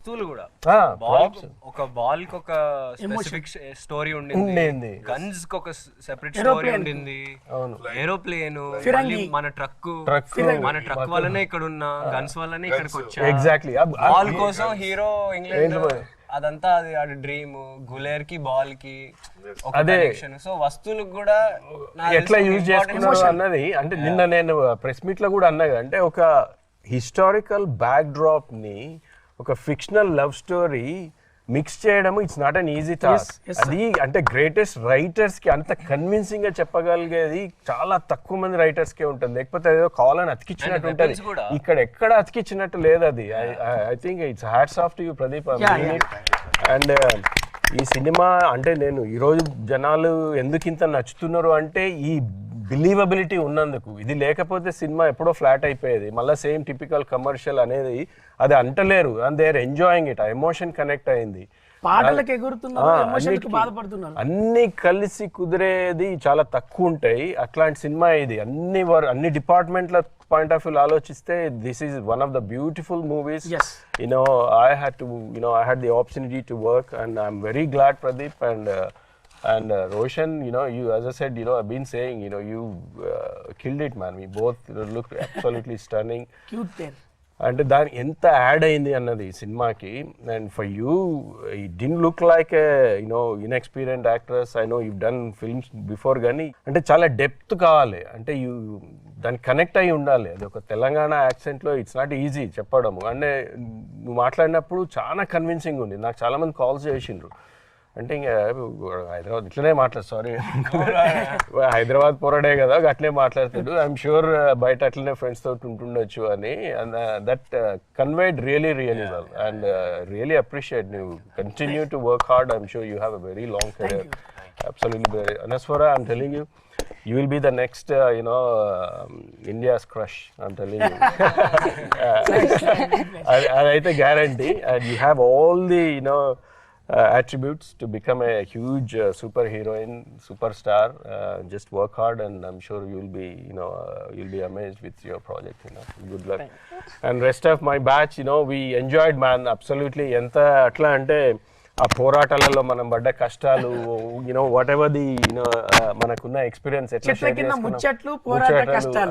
వస్తువులు కూడా. ఆ. ఒక బాల్కి ఒక స్పెసిఫిక్ స్టోరీ ఉండింది. ఉండింది. గన్స్కి ఒక సెపరేట్ స్టోరీ ఉండింది. అవును. ఏరోప్లేన్ మన ట్రక్. మన ట్రక్ వల్లనే ఇక్కడ ఉన్న గన్స్ వల్లనే ఇక్కడికి వచ్చా ఎగ్జాక్ట్లీ బాల్ కోసం హీరో ఇంగ్లాండ్ అదంతా అది ఆడి డ్రీమ్ గులేర్కి బాల్కి ఒక కనెక్షన్ సో వస్తువులకు కూడా ఎట్లా యూజ్ చేసుకున్నారు అన్నది అంటే నిన్న నేను ప్రెస్ మీట్లో కూడా అన్నా అంటే ఒక హిస్టారికల్ బ్యాక్ డ్రాప్ని ఒక ఫిక్షనల్ లవ్ స్టోరీ మిక్స్ చేయడం it's not an easy task అది అంటే గ్రేటెస్ట్ రైటర్స్కి అంత కన్విన్సింగ్గా చెప్పగలిగేది చాలా తక్కువ మంది రైటర్స్ కే ఉంటుంది. లేకపోతే ఏదో కావాలని అతికిచ్చినట్టు ఉంటుంది. ఇక్కడ ఎక్కడ అతికిచ్చినట్టు లేదు అది. I think it's hats off to you Pradeep and ఈ సినిమా అంటే నేను ఈరోజు జనాలు ఎందుకు ఇంత నచ్చుతున్నారు అంటే ఈ బిలీవబిలిటీ ఉన్నందుకు. ఇది లేకపోతే సినిమా ఎప్పుడో ఫ్లాట్ అయిపోయేది. మళ్ళీ సేమ్ టిపికల్ కమర్షియల్ అనేది అది అంటలేరు. And they are enjoying it. ఆ ఎమోషన్ కనెక్ట్ అయింది. పాటలకు ఎగురుతున్నారు అన్ని కలిసి కుదిరేది చాలా తక్కువ ఉంటాయి. అట్లాంటి సినిమా ఇది. అన్ని వర్ అన్ని డిపార్ట్మెంట్ల పాయింట్ ఆఫ్ వ్యూ ఆలోచిస్తే this is one of the beautiful movies. Know i had to you know i had the opportunity to work and i'm very glad pradeep. And uh, and uh, roshan you know you as i said you know i've been saying you know you uh, killed it man. We both looked absolutely stunning. Cute తేర్ అంటే దాని ఎంత add అయింది అన్నది ఈ సినిమాకి. And for you it didn't look like you know inexperience actress I know you done films before కానీ అంటే చాలా డెప్త్ కావాలి. అంటే యూ దానికి కనెక్ట్ అయి ఉండాలి. అది ఒక తెలంగాణ యాక్సెంట్లో ఇట్స్ నాట్ ఈజీ చెప్పడం అంటే నువ్వు మాట్లాడినప్పుడు చాలా కన్విన్సింగ్ ఉంది నాకు చాలా మంది కాల్స్ చేసిండ్రు. అంటే ఇంకా హైదరాబాద్ ఇట్లనే మాట్లాడు సారీ హైదరాబాద్ పోరాడే కదా అట్లే మాట్లాడతాడు ఐఎమ్ షూర్ బయట అట్లనే ఫ్రెండ్స్ తోటి ఉంటుండొచ్చు అని uh, and that conveyed really really well and really appreciate నువ్వు continue to work hard I'm sure you have a very long career absolutely Anaswara I'm telling you you will be the next, uh, you know, um, India's crush. I'm telling you. I, I, I guarantee, and you have all the, you know, uh, attributes to become a huge uh, superheroine, superstar. Uh, just work hard, and I'm sure you'll be, you know, uh, you'll be amazed with your project. You know, good luck. And rest of my batch, you know, we enjoyed, man. Absolutely. ఎంత అట్లా అంటే ఆ పోరాటాలలో మనం పడ్డ కష్టాలు you know whatever the you know మనకున్న experience ఎట్లా.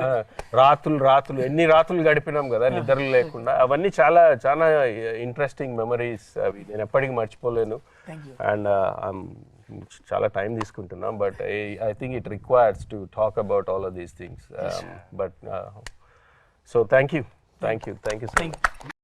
ఆ, రాత్రులు రాత్రులు ఎన్ని రాత్రులు గడిపినాం కదా నిద్రలు లేకుండా. అవన్నీ చాలా చాలా ఇంట్రెస్టింగ్ మెమరీస్ అవి. నేను ఎప్పటికీ మర్చిపోలేను. అండ్ చాలా టైం తీసుకుంటున్నాం. But I think it requires to talk about all of these things but so thank you thank you thank you so thank you